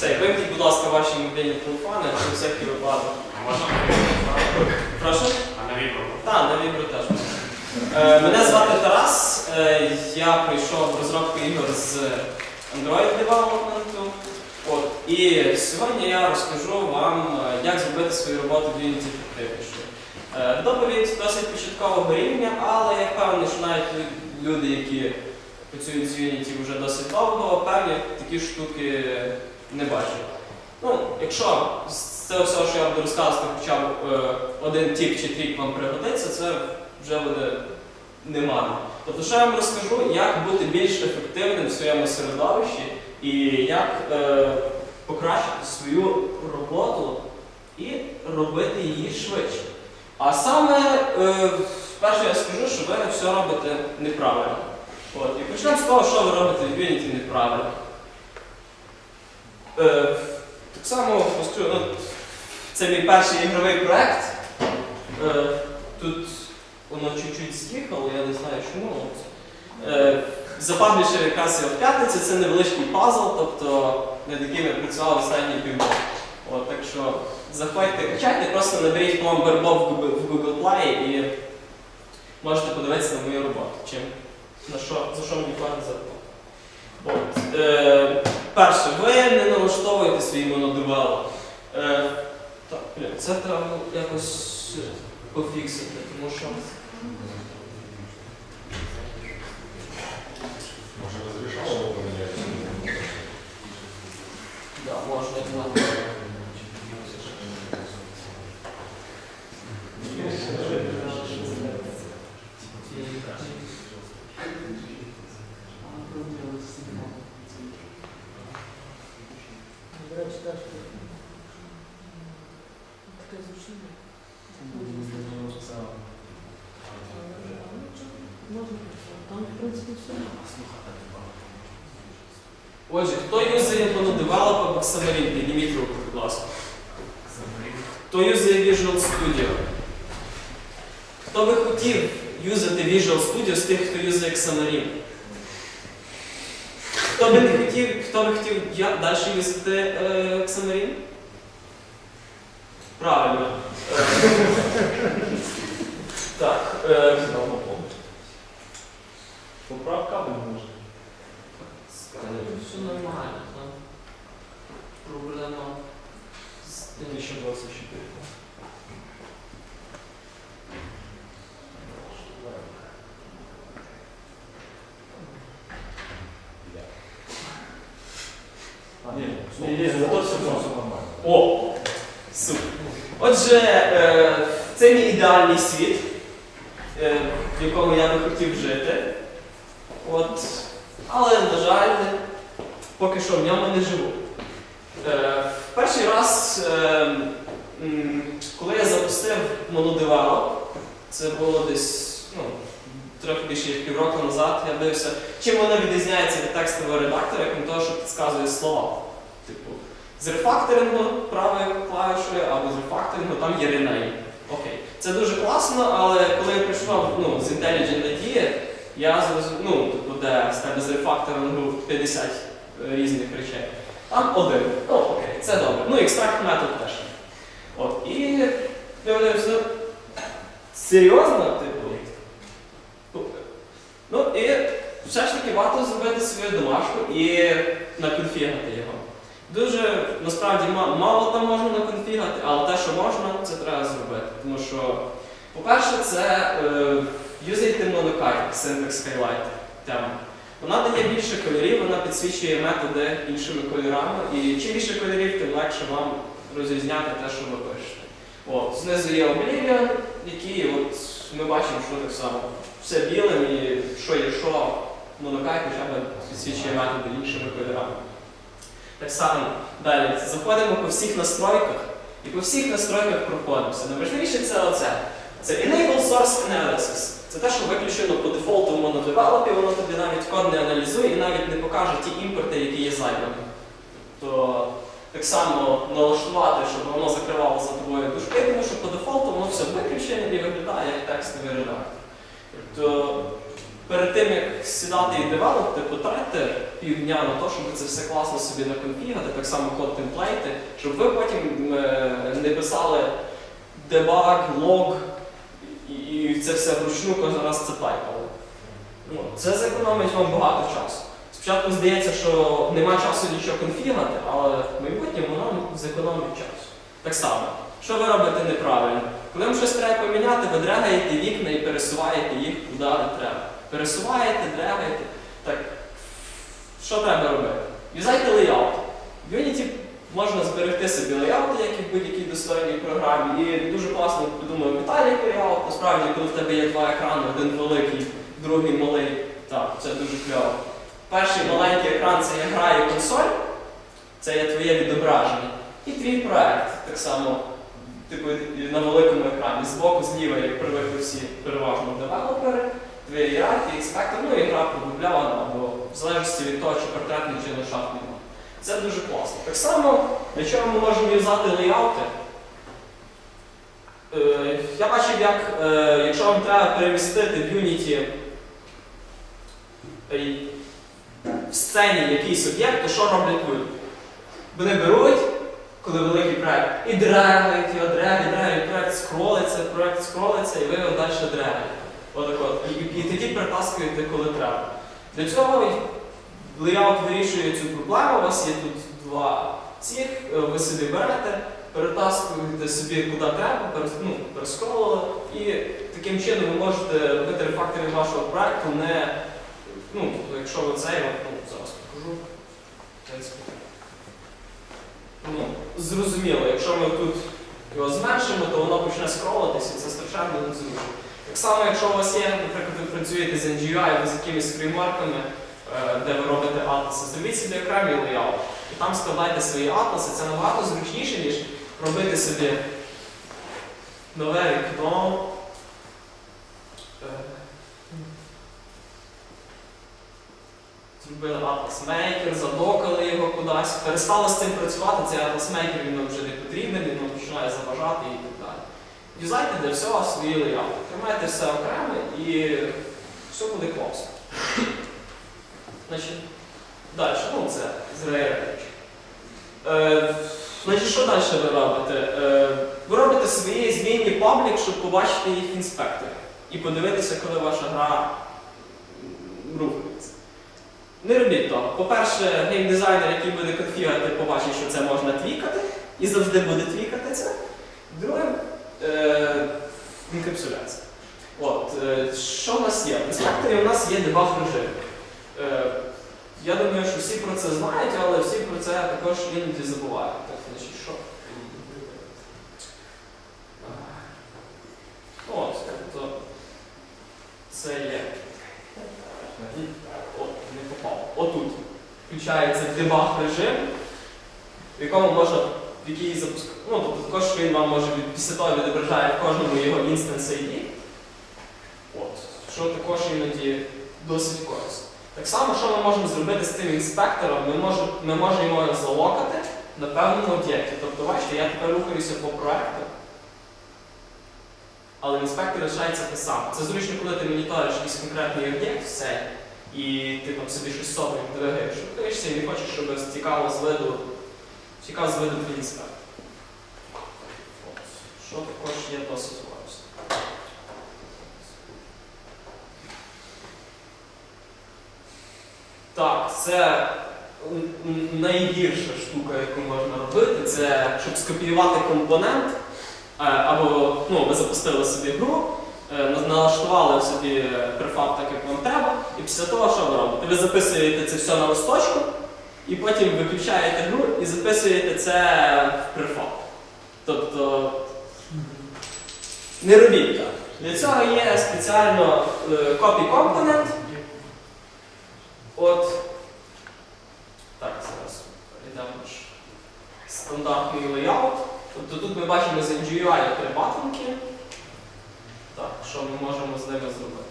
Цей, вимкніть, будь ласка, ваші мобільні телефони на всякий випадок. Можна? Прошу? А на вібру? Так, на вібру теж. Е, Мене звати Тарас. Е, Я прийшов в розробку ігор з Android Development. От. І сьогодні я розкажу вам, е, як зробити свою роботу в Unity ефективнішою. Е, Доповідь досить початкового рівня, але я впевнений, що навіть лю- люди, які працюють з Unity вже досить довго, певні такі штуки не бачать. Ну, якщо з цього що я буду розказувати, хоча б е, один тіп чи трік вам пригодиться, це вже буде немало. Тобто, що я вам розкажу, як бути більш ефективним в своєму середовищі і як е, покращити свою роботу і робити її швидше. А саме, е, перше я скажу, що ви все робите неправильно. От. І почнемо з того, що ви робите в Unity неправильно. Е, так само, ну, це мій перший ігровий проект. Е, тут воно чуть-чуть з'їхало, я не знаю чому. Е, Запаблішер якраз в п'ятницю, це невеличкий пазл, тобто над яким я працював останні півроку. От, так що заходьте, качайте, просто наберіть Plumber Bob в Google, Play і можете подивитися на мою роботу. Чим, на що, за що мені платять зарплату. От. Е, перше, ви не налаштовуєте свій монодувал. Е, так, це треба якось пофіксити, тому що. різати е, ксамарін? Правильно. Е, так. е, Поправка не може. Все нормально, там проблема з тим. 1024. О! Супер. Отже, е, це мій ідеальний світ, е, в якому я би хотів жити. От. Але, на жаль, поки що в ньому не живу. Е, перший раз, коли я запустив монодевелоп, це було десь ну, трохи більше як півроку назад, я дивився, чим воно відрізняється від текстового редактора, крім того, що підказує слова. З рефакторингу правою клавішою або з рефакторингу там є rename. Окей. Це дуже класно, але коли я прийшов ну, з IntelliJ надії, я зрозумів, ну, типу, де з тебе з рефакторингу 50 різних речей. Там один. Ну, окей, це добре. Ну, екстракт метод теж. От. І дивлюся, серйозно, типу. Ну і все ж таки варто зробити свою домашку і наконфігати його. Дуже насправді мало там можна наконфігати, але те, що можна, це треба зробити. Тому що, по-перше, це е, юзайте монокайт, Syntax Highlight тема. Вона дає більше кольорів, вона підсвічує методи іншими кольорами, і чим більше кольорів, тим легше вам розрізняти те, що ви пишете. От, знизу є Oblivion, який от, ми бачимо, що так само все білим і що є що, монокайт хоча б підсвічує методи іншими кольорами. Так само далі заходимо по всіх настройках і по всих настройках проходимося. Найважливіше це оце. Це Enable Source Analysis. Це те, що виключено по дефолту в монодевелопі, воно тобі навіть код не аналізує і навіть не покаже ті імпорти, які є зайвими. То так само налаштувати, щоб воно закривало за тобою дужки, тому що по дефолту воно все виключене і виглядає як текстовий редактор. Тобто перед тим, як сідати і девелопити, потратьте півдня на те, щоб це все класно собі наконфігати, так само код темплейти, щоб ви потім е, не писали дебаг, лог і, це все вручну кожен раз це тайпали. Ну, це зекономить вам багато часу. Спочатку здається, що нема часу нічого конфігати, але в майбутньому нам зекономить час. Так само, що ви робите неправильно? Коли вам щось треба поміняти, ви драгаєте вікна і пересуваєте їх куди треба. Пересуваєте, драгаєте. Так, що треба робити? Юзайте лейаут. В Unity можна зберегти собі лейаути, як і в будь-якій достойній програмі. І дуже класно придумав Віталік лейаут. Насправді, коли в тебе є два екрани, один великий, другий малий, так, це дуже кльово. Перший маленький екран це є гра і консоль, це є твоє відображення. І твій проект так само, типу, на великому екрані. Збоку, зліва, як привикли всі переважно девелопери, твій ієрархія, інспектор, ну і гра продублявана, або в залежності від того, чи портретний чи ландшафтний мод. Це дуже класно. Так само, для чого ми можемо юзати лейаути. Е, я бачив, як е, якщо вам треба перемістити в Unity е, в сцені якийсь об'єкт, то що роблять люди? Вони беруть, коли великий проект, і драгають його, драгають, драгають, проект скролиться, проект скролиться, і ви його далі драгаєте. Отак от. І, і тоді перетаскуєте, коли треба. Для цього лейаут вирішує цю проблему. У вас є тут два цих, е, ви собі берете, перетаскуєте собі куди треба, перес, ну, перескролили, і таким чином ви можете робити рефакторинг вашого проекту не Ну, якщо ви цей, от, ну, зараз покажу. Ну, зрозуміло, якщо ми тут його зменшимо, то воно почне скролитися, і це страшенно незручно. Так само, якщо у вас є, наприклад, ви працюєте з NGI або з якимись фреймворками, е, де ви робите атласи, зробіть собі окремий лейаут. І там складайте свої атласи, це набагато зручніше, ніж робити собі нове вікно. Е, Зробили Maker, задокали його кудись, перестали з цим працювати, цей Maker він нам вже не потрібен, він нам починає заважати і Юзайте для всього свої лейаути. Тримайте все окремо і все буде класно. Значить, далі, ну це з речі. Е, значить, що далі ви робите? Е, ви робите свої змінні паблік, щоб побачити їх в інспекторі і подивитися, коли ваша гра рухається. Не робіть того. По-перше, геймдизайнер, який буде конфігати, побачить, що це можна твікати, і завжди буде твікати це. Друге, інкапсуляція. От, е, що в нас є? В інспекторі у нас є дебаг режим. Е, я думаю, що всі про це знають, але всі про це також іноді забувають. Так, значить, що? От, тобто це є. От, не попав. Отут. Включається дебаг режим, в якому можна, який запуск... Ну, тобто також він вам може від... після того відображає в кожному його інстанс ID. От. Що також іноді досить корисно. Так само, що ми можемо зробити з цим інспектором, ми можемо, ми можемо його залокати на певному об'єкті. Тобто, бачите, я тепер рухаюся по проекту, але інспектор лишається те саме. Це зручно, коли ти моніториш якийсь конкретний об'єкт в і ти там собі щось двигаєш, дивишся і не хочеш, щоб стікало з виду, стікав з виду твій інспектор. Що також є досить корисно. Так, це найгірша штука, яку можна робити, це щоб скопіювати компонент, е, або ну, ви запустили собі гру, е, налаштували собі префаб так, як вам треба, і після того, що ви робите? Ви записуєте це все на листочку, і потім виключаєте гру і записуєте це в префаб. Тобто не робіть так. Для цього є спеціально е, copy component. От. Так, зараз перейдемо наш стандартний лейаут. Тобто тут ми бачимо з NGUI три батонки. Так, що ми можемо з ними зробити?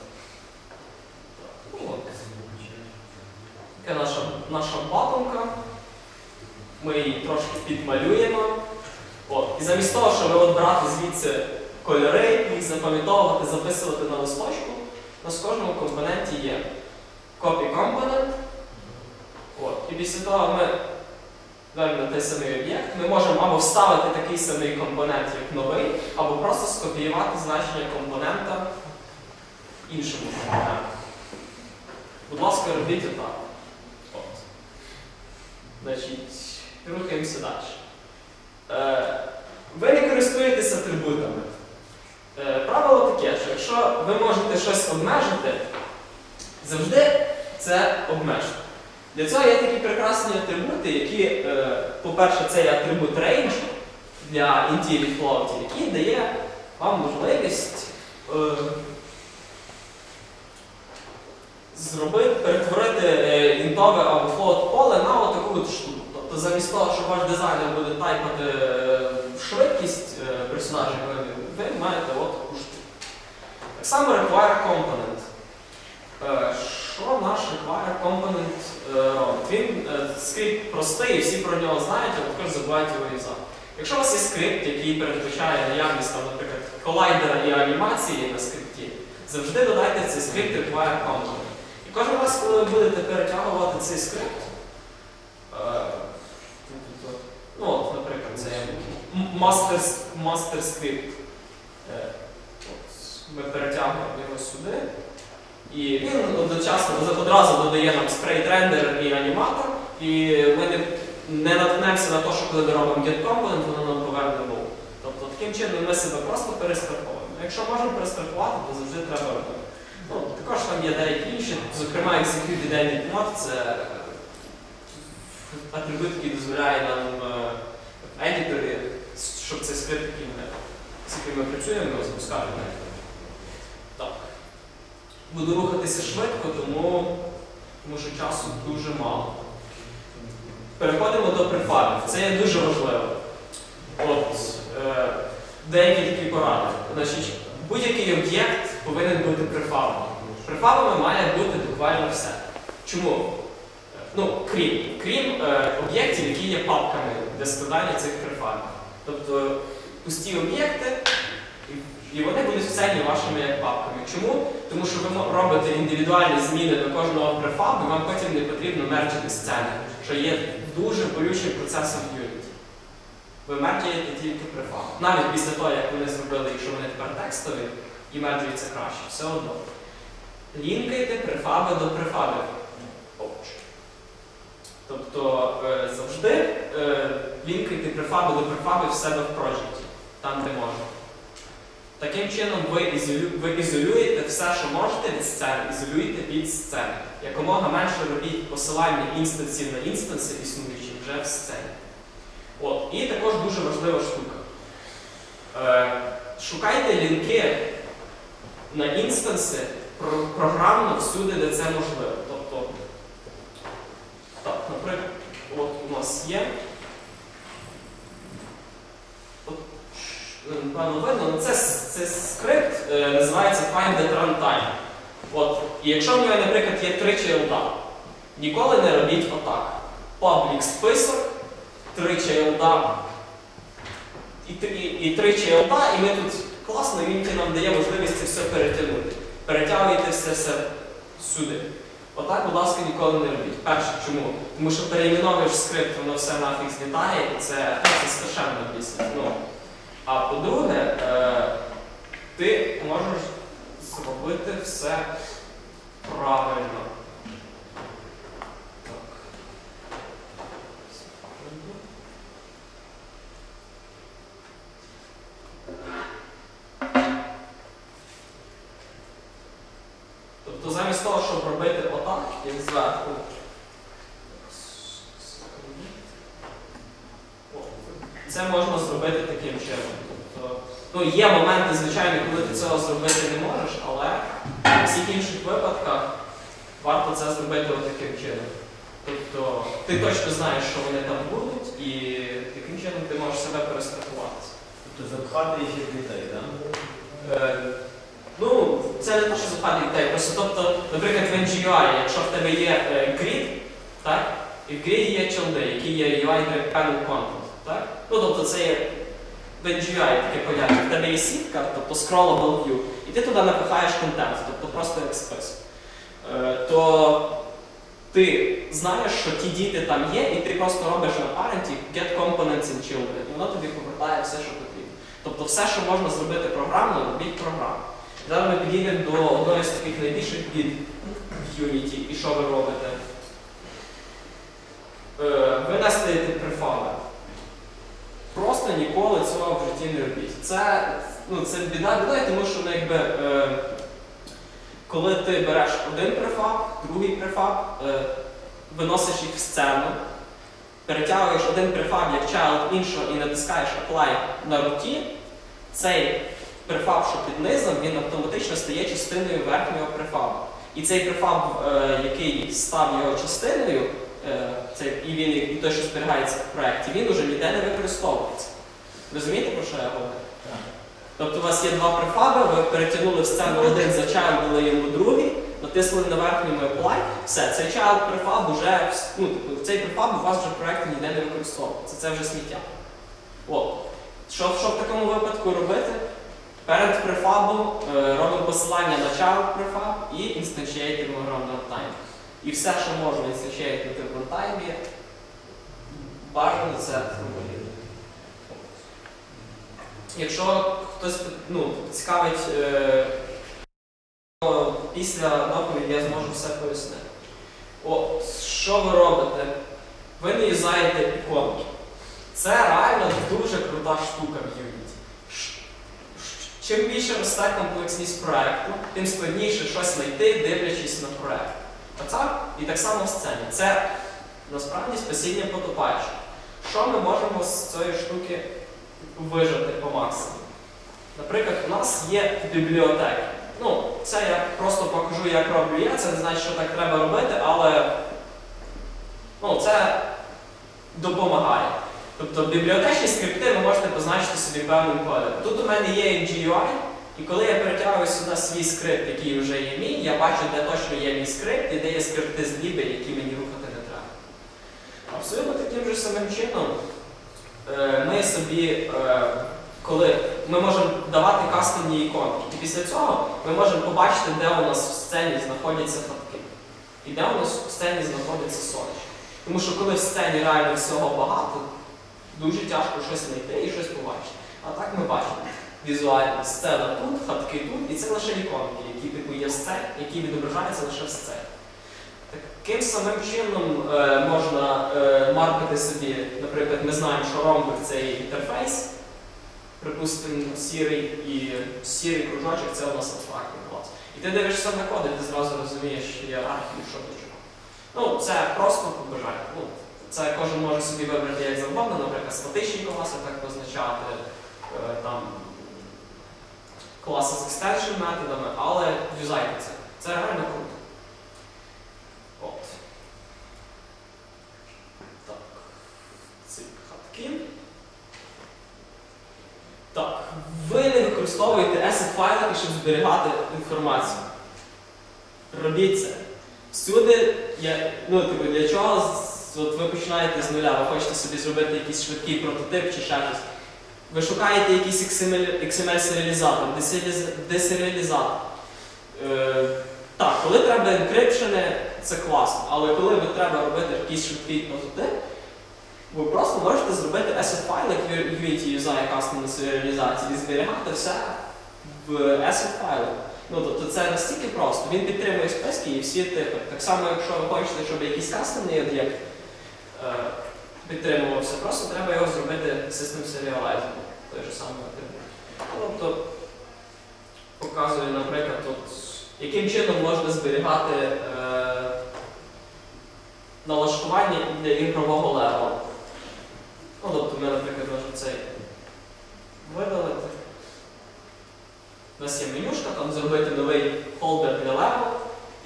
Так, ну от. Таке наша, наша батонка. Ми її трошки підмалюємо. От. І замість того, щоб от брати звідси кольори, їх запам'ятовувати, записувати на листочку, у нас в кожному компоненті є copy компонент. От. І після того ми беремо на той самий об'єкт, ми можемо або вставити такий самий компонент як новий, або просто скопіювати значення компонента іншому компоненту. Будь ласка, робіть отак. Значить, рухаємося далі. Е, ви не користуєтеся атрибутами. Е, правило таке, що якщо ви можете щось обмежити, завжди це обмежте. Для цього є такі прекрасні атрибути, які, е, по-перше, це є атрибут range для intil float, який дає вам можливість зробити, перетворити е, інтове або float поле на отаку от штуку. Тобто замість того, що ваш дизайнер буде тайпати е, швидкість е, персонажа, ви, маєте от таку штуку. Так само require component. Е, Що наш require component робить? Він скрипт простий, всі про нього знають, а також забувають його юзати. Якщо у вас є скрипт, який передбачає наявність, там, наприклад, колайдера і анімації на скрипті, завжди додайте цей скрипт require component. Кожен раз, коли ви будете перетягувати цей скрипт, е, ну, от, наприклад, це м- master, с- master script. Е, Ми перетягуємо його сюди. І він одночасно одразу додає нам спрейт рендер і аніматор, і ми не, не наткнемося на те, що коли ми робимо get component, воно нам поверне null. Тобто таким чином ми себе просто перестраховуємо. Якщо можемо перестрахувати, то завжди треба робити. Ну, також там є деякі інші, зокрема execute edit mode, це е, атрибут, який дозволяє нам е, в едіторі, щоб цей скрипт, з яким ми працюємо, запускати. Так. Буду рухатися швидко, тому, тому що часу дуже мало. Переходимо до префабів. Це є дуже важливо. От, е, деякі такі поради. Будь-який об'єкт повинен бути префабом. Префабами має бути буквально все. Чому? Е, Ну, крім, крім е, об'єктів, які є папками для складання цих префабів. Тобто пусті об'єкти, і- вони будуть вцені вашими як папками. Чому? Тому що ви робите індивідуальні зміни до кожного префабу, вам потім не потрібно мерчити сцени, що є дуже болючим процесом Unity. Ви мерджуєте тільки префаб. Навіть після того, як вони зробили, якщо вони тепер текстові, і мерджуються краще, все одно. Лінкайте префаби до префабів. Овоч. Тобто е, завжди е, лінкайте префаби до префабів в себе в проєкті, там де можна. Таким чином ви, ізолю... ви ізолюєте все, що можете від сцени, ізолюєте від сцени. Якомога менше робіть посилання інстансів на інстанси, існуючі вже в сцені. От. І також дуже важлива штука. Е, шукайте лінки на інстанси програмно всюди, де це можливо. Тобто, так, наприклад, от у нас є. Напевно, видно, це, це скрипт е, називається Find at Runtime. От, і якщо в нього, наприклад, є три чайлда, ніколи не робіть отак. Public список, три чайлда і, і, і три чайлда, і ми тут класно, він нам дає можливість це все перетягнути. Перетягуйте все все сюди. Отак, будь ласка, ніколи не робіть. Перше, чому? Тому що переіменовуєш скрипт, воно все нафіг злітає, і це, це страшенно бісить. Ну, а по-друге, е, ти можеш зробити все правильно. Так. Секунду. Тобто замість того, щоб робити отак, як зверху. Це можна зробити таким чином. Тобто, ну, є моменти, звичайно, коли ти цього зробити не можеш, але в всіх інших випадках варто це зробити таким чином. Тобто ти точно знаєш, що вони там будуть, і таким чином ти можеш себе перестрахуватися. Тобто запхати їх як дітей, так? Е, це не те, що западні дітей. Просто, тобто, наприклад, в NGUI, якщо в тебе є е, grid, так, і в grid є чолди, які є UI Panel Content. Так? Ну, тобто це є в NGI таке поняття, в тебе є сітка, тобто scrollable view, і ти туди напихаєш контент, тобто просто як список. Е, то ти знаєш, що ті діти там є, і ти просто робиш на паренті get components in children, і воно тобі повертає все, що потрібно. Тобто все, що можна зробити програмно, робіть програму. Зараз ми підійдемо до одної з таких найбільших бід Unity, і що ви робите. Е, ви настоїте префаби. Просто ніколи цього в житті не робіть. Це, ну, це біда біда, тому що ну, якби, е, коли ти береш один префаб, другий префаб, е, виносиш їх в сцену, перетягуєш один префаб як child іншого і натискаєш apply на руті, цей префаб, що під низом, він автоматично стає частиною верхнього префабу. І цей префаб, е, який став його частиною, е, цей, і він і той, що зберігається в проєкті, він уже ніде не використовується. Розумієте, про що я говорю? Тобто у вас є два префаби, ви перетягнули в сцену один за child, дали йому другий, натиснули на верхньому apply, все, цей child префаб уже, ну, типу, цей префаб у вас вже в проєкті ніде не використовується, це вже сміття. От. Що, що в такому випадку робити? Перед префабом е, робимо посилання на child префаб і інстанчієтимо на runtime. І все, що можна інстанчієтити в runtime, бажано це робити. Якщо хтось ну, цікавить, е, після доповіді я зможу все пояснити. О, що ви робите? Ви не юзаєте іконки. Це реально дуже крута штука в Unity. Чим більше росте комплексність проєкту, тим складніше щось знайти, дивлячись на проєкт. Оце і так само в сцені. Це насправді спасіння потопаючого. Що ми можемо з цієї штуки вижити по максимуму? Наприклад, у нас є бібліотеки. Ну, це я просто покажу, як роблю я, це не значить, що так треба робити, але ну, це допомагає. Тобто бібліотечні скрипти ви можете позначити собі певним кодом. Тут у мене є GUI, і коли я перетягую сюди свій скрипт, який вже є мій, я бачу, де точно є мій скрипт і де є скрипти з ліби, які мені рухати не треба. Абсолютно таким же самим чином е, ми собі, е, коли ми можемо давати кастомні іконки, і після цього ми можемо побачити, де у нас в сцені знаходяться хатки. І де у нас в сцені знаходиться сонечко. Тому що коли в сцені реально всього багато, дуже тяжко щось знайти і щось побачити. А так ми бачимо візуально сцена тут, хатки тут, і це лише іконки, які типу є в які відображаються лише в сцені. Таким самим чином е, можна е, маркати собі, наприклад, ми знаємо, що ромбик це є інтерфейс, припустимо, сірий і сірий кружочок це у нас абстрактний клас. І ти дивишся на коди, ти зразу розумієш ієрархію, що до чого. Ну, це просто по бажанню. Ну, це кожен може собі вибрати як завгодно, наприклад, статичні класи так позначати, е, там класи з екстеншн методами, але юзайте це. Це реально круто. От. Так. Ці хатки. Так. Ви не використовуєте asset файли, щоб зберігати інформацію. Робіть це. Всюди, я, ну, типу, для чого от ви починаєте з нуля, ви хочете собі зробити якийсь швидкий прототип чи ще щось. Ви шукаєте якийсь XML, XML-серіалізатор, десеріаліз- десеріалізатор. Е, так, коли треба енкрипшени, це класно, але коли ви треба робити якийсь швидкий прототип, ви просто можете зробити asset файл, як Unity юзає кастомну серіалізацію, і зберігати все в asset файлі. Ну, тобто це настільки просто. Він підтримує списки і всі типи. Так само, якщо ви хочете, щоб якийсь кастомний об'єкт підтримувався, просто треба його зробити систем серіалайзером. Той же самий атрибут. Тобто показую, наприклад, от, яким чином можна зберігати е, налаштування для ігрового левела. Ну, тобто ми, наприклад, можемо цей видалити. У нас є менюшка, там зробити новий холдер для левел.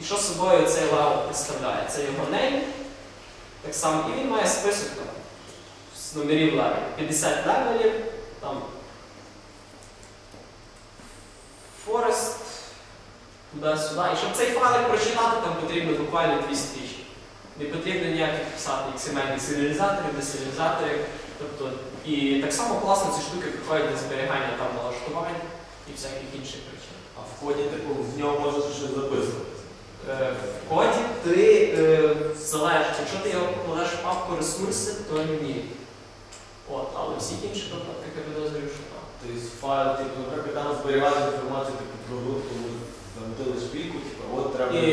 І що собою цей левел представляє? Це його name, так само, і він має список там, з номерів левелів. 50 левелів, там Forest, туди-сюди. І щоб цей файлик прочитати, там потрібно буквально дві стрічки. Не потрібно ніяких писати XML серіалізаторів, десеріалізаторів. Тобто, і так само класно ці штуки приходять для зберігання там налаштувань і всяких інших причин. А в коді, типу, в нього можна щось записувати. Е, В коді ти е, залежить, якщо ти його покладеш в папку ресурси, то ні. От, але в всіх інших випадках я підозрюю, що так. Тобто файл, типу, наприклад, там зберігати інформацію типу, про гру, тому замутили шпільку, типу, от треба. І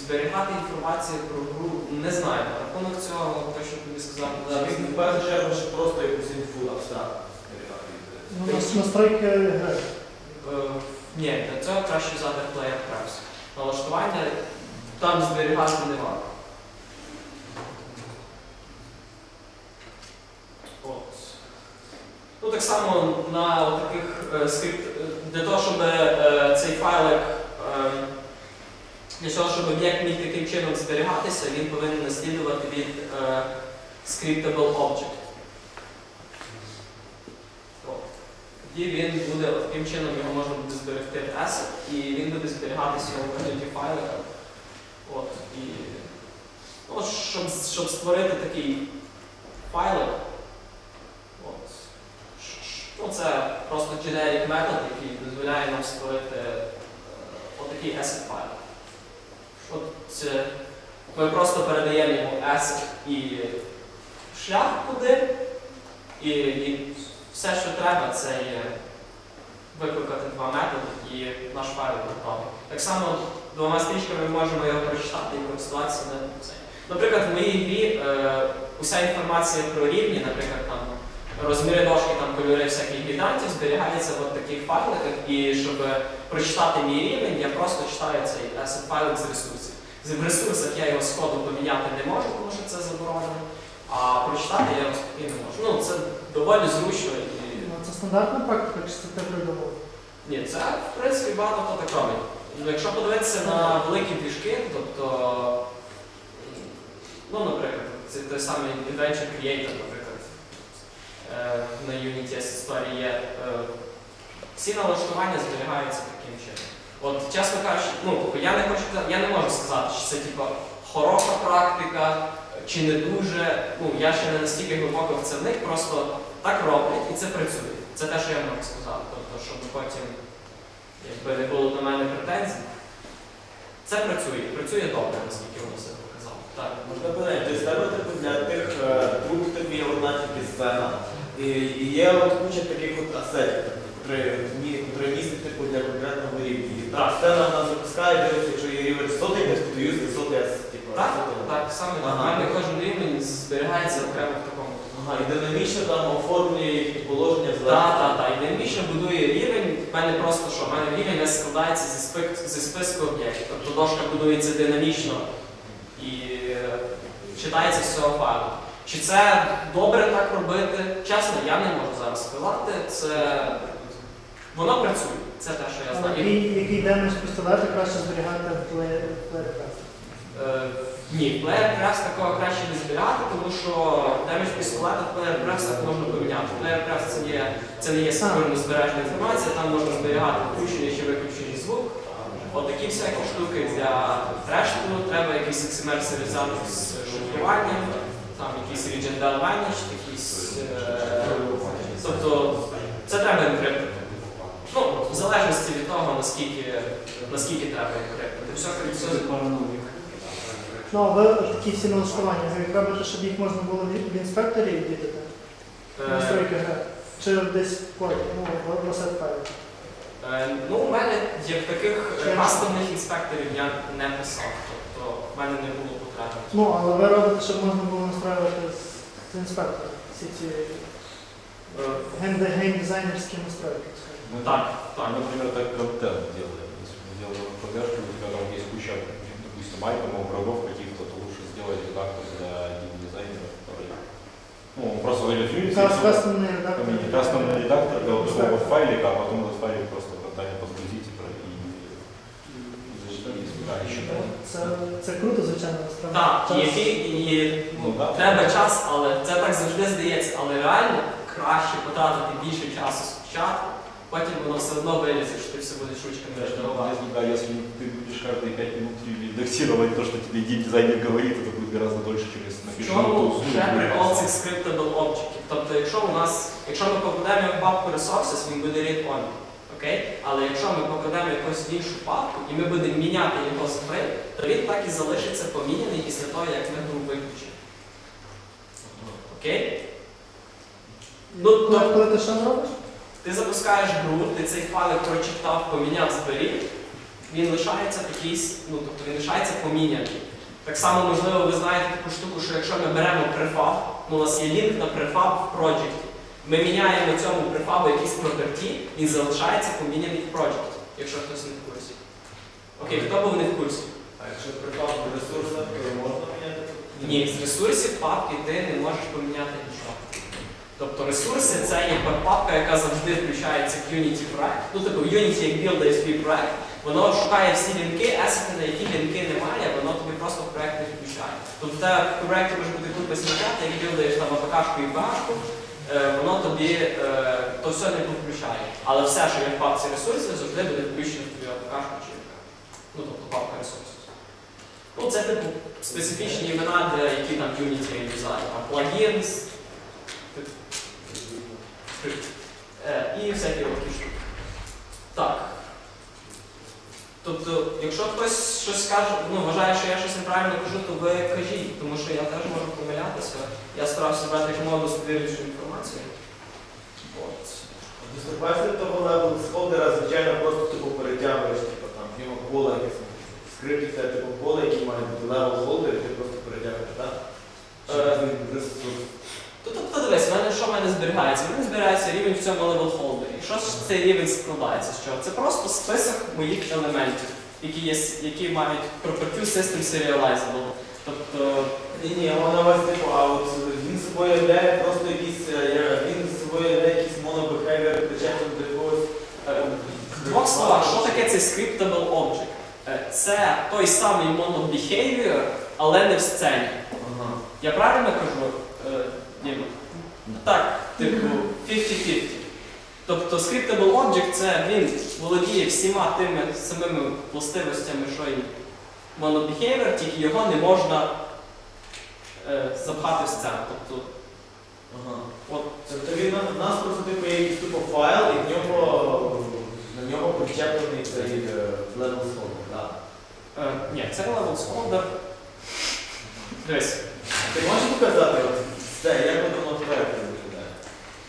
зберігати інформацію про гру не знаю. На рахунок цього точно тобі сказати. зараз. Він в першу чергу ще просто якусь інфу абстрактно зберігати. Ну, настройки гри. Е, Ні, для цього краще взяти Player Press. Налаштування там зберігати не варто. Ну, так само на таких е, скрипт, е, для того, щоб е, цей файлик, для того, щоб об'єкт міг таким чином зберігатися, він повинен наслідувати від scriptable object. Тоді він буде таким чином його можна буде зберегти в asset, і він буде зберігатися у вигляді файлика. От, і, ну, щоб, щоб створити такий файлик, от, ну, це просто generic метод, який дозволяє нам створити е, отакий asset файл. От, ми просто передаємо йому asset і шлях куди, і, і все, що треба, це є викликати два методи і наш файл готовий. Так само двома стрічками ми можемо його прочитати і користуватися ним. Це. Наприклад, в моїй грі е, уся інформація про рівні, наприклад, там розміри дошки, там кольори всяких гігантів зберігається в таких файликах, і щоб прочитати мій рівень, я просто читаю цей файлик з ресурсів. В ресурсах я його з коду поміняти не можу, тому що це заборонено. А прочитати я його спокійно можу. Ну, це доволі зручно стандартна практика, чи це ти придумав? Ні, це в принципі багато хто так робить. Якщо подивитися на великі двіжки, тобто, ну, наприклад, це той самий Adventure Creator, наприклад, е, на Unity історії є. е, Всі налаштування зберігаються таким чином. От, чесно кажучи, ну, типу, я не хочу я не можу сказати, чи це типу, хороша практика, чи не дуже. Ну, я ще не настільки глибоко в це вник, просто так роблять і це працює. Це те, що я можу сказати. Тобто, щоб потім якби не було до мене претензій. Це працює, працює добре, наскільки воно себе показало. Так. Можна тобто в тебе типу, для тих е, труб типу, є одна тільки сцена. І, і є от куча таких от асетів, типу, котрі, мі- типу, для конкретного рівня. І Так. так, сцена вона запускає, дивиться, якщо є рівень сотий, то юзати сотий асет. Типу, Так, так, саме. Ага. У мене кожен рівень зберігається окремо в такому. Ага, і динамічно там оформлює їхні положення в Так, так, так. І динамічно будує рівень. В мене просто що? В мене рівень весь складається зі, спик, зі списку об'єктів. Тобто дошка будується динамічно і е, читається з цього файлу. Чи це добре так робити? Чесно, я не можу зараз сказати. Це воно працює. Це те, що я знаю. Який, який демедж пістолета краще зберігати в плеєрі? Е, ні, плеєр префс такого краще не збирати, тому що демедж пістолета в плеєр префс так можна поміняти. Плеєр префс це, є, це не є секурно збережна інформація, там можна зберігати включений чи виключений звук. От такі всякі штуки для решту треба якийсь XML сервізатор з шифруванням, там якийсь region manage, якийсь. Е, тобто це треба енкриптити. Ну, в залежності від того, наскільки, наскільки треба енкриптити. Все, все, Ну, а ви такі всі налаштування, ви робите, щоб їх можна було в в інспекторі відвідати? е, Настройки гри? Чи десь в коді, ну, в- в асет файлі? Е, Ну, у мене як таких Ще е, раз. кастомних інспекторів я не писав. Тобто в мене не було потреби. Ну, але ви робите, щоб можна було настроювати з, з інспектора всі ці Е, гейм- геймдизайнерські настройки. скажімо. Мы, Так, так. мы, например, так контент делаем. Если мы делаем продажку, у тебя там есть куча, допустим, айтемов, врагов каких-то, то лучше сделать редактор для дизайнера, который, ну, он просто зайдет в Unity, Кас- и Кастомний редактор. поменяет кастомный редактор для вот такого вот файлика, а потом этот файлик просто контент подгрузить и, про- и, и, и да, еще там. Це, це круто, звичайно, насправді. Так, і, Час- який, і Ну, да. треба час, але це так завжди здається, але реально краще потратити більше часу спочатку, потім воно все одно вилізе, що ти все будеш ручками редагувати. Если, да, если ты будешь каждые 5 минут редактировать то, что тебе дизайнер говорит, это будет гораздо дольше, чем если В напишешь чому ту ще прикол цих scriptable об'єктів? Тобто, якщо у нас, якщо ми покладемо як папку resources, він буде read only. Окей? Але якщо ми покладемо якусь іншу папку і ми будемо міняти його з гри, то він так і залишиться поміняний після того, як ми гру виключимо. Окей? Ну, Коли, то, коли ти що зробиш? Ти запускаєш гру, ти цей файлик прочитав, поміняв зберіг, він лишається такий, ну тобто він лишається поміняний. Так само, можливо, ви знаєте таку штуку, що якщо ми беремо префаб, ну, у нас є лінк на префаб в проєкті, ми міняємо цьому префабу якісь проперті, він залишається поміняний в проєкті, якщо хтось не в курсі. Окей, хто був не в курсі? А якщо припав до ресурсах, то можна міняти? Ні, з ресурсів папки ти не можеш поміняти нічого. Тобто ресурси це є папка, яка завжди включається в Unity проект. Ну, типу, Unity як білдає свій проект, воно шукає всі лінки, есети, на які лінки немає, воно тобі просто в проект не включає. Тобто в проєкті може бути купа сміття, ти як білдаєш там АПКшку і ПГшку, е, воно тобі е, то все не включає. Але все, що є в папці ресурсів, завжди буде включено в твою АПКшку чи ВК. Ну, тобто папка ресурсів. Ну, це типу специфічні імена, які там Unity юзає. Там плагінс е, і всякі такі штуки. Так. Тобто, якщо хтось щось скаже, ну, вважає, що я щось неправильно кажу, то ви кажіть, тому що я теж можу помилятися. Я старався брати якомога достовірнішу інформацію. От. Дистрибація того левел з холдера, звичайно, просто типу перетягуєш, типу там в нього поле якесь. Скрипті це типу поле, які мають бути левел холдер, ти просто перетягуєш, так? Е? То, тобто дивись, в мене що в мене зберігається? В мене зберігається рівень в цьому level холдері. І що ж цей рівень складається з чого? Це просто список моїх елементів, які, є, які мають property system serializable. Тобто, Ні, ні, вона на вас типу, а от він собою являє просто якийсь, е, він собою являє якийсь монобехевіор, причетний до якогось. е, в двох словах, що таке цей scriptable object? Е, Це той самий monobehavior, але не в сцені. Ага. Я правильно кажу, е, Діма? Так, типу 50-50. Тобто scriptable object це він володіє всіма тими самими властивостями, що і monobehavior, тільки його не можна е, запхати в сцену. Тобто, Ага. от, Тобто він у нас просто типу є якийсь типу файл, і в нього на нього причеплений цей е, level scope, так? е, ні, це level holder. Дивись. Ти можеш показати от це, як воно проєкті виглядає?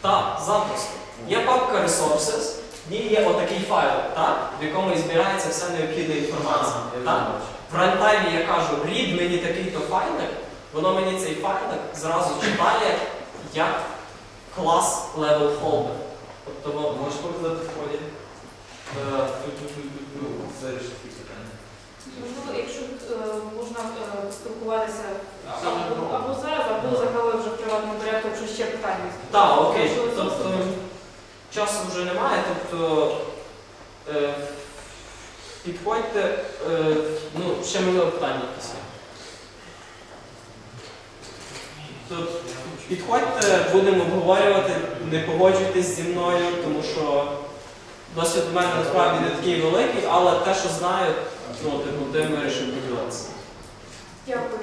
Так, запросто. Є папка Resources, в ній є отакий файл, так, в якому збирається вся необхідна інформація. так? В рантаймі я кажу, read мені такий-то файлик, воно мені цей файлик зразу читає як клас level holder. Тобто воно Можеш показати в ході? е, Ну, це решетки питання. Можливо, якщо е, можна е, спілкуватися або, або зараз, або загалом вже в приватному порядку, якщо ще питання. Так, окей. Часу вже немає, тобто е, підходьте, е, ну, ще можливо питання якісь. Тобто, підходьте, будемо обговорювати, не погоджуйтесь зі мною, тому що досвід у мене насправді не такий великий, але те, що знаю, ну, типу, тим вирішив поділитися. Дякую.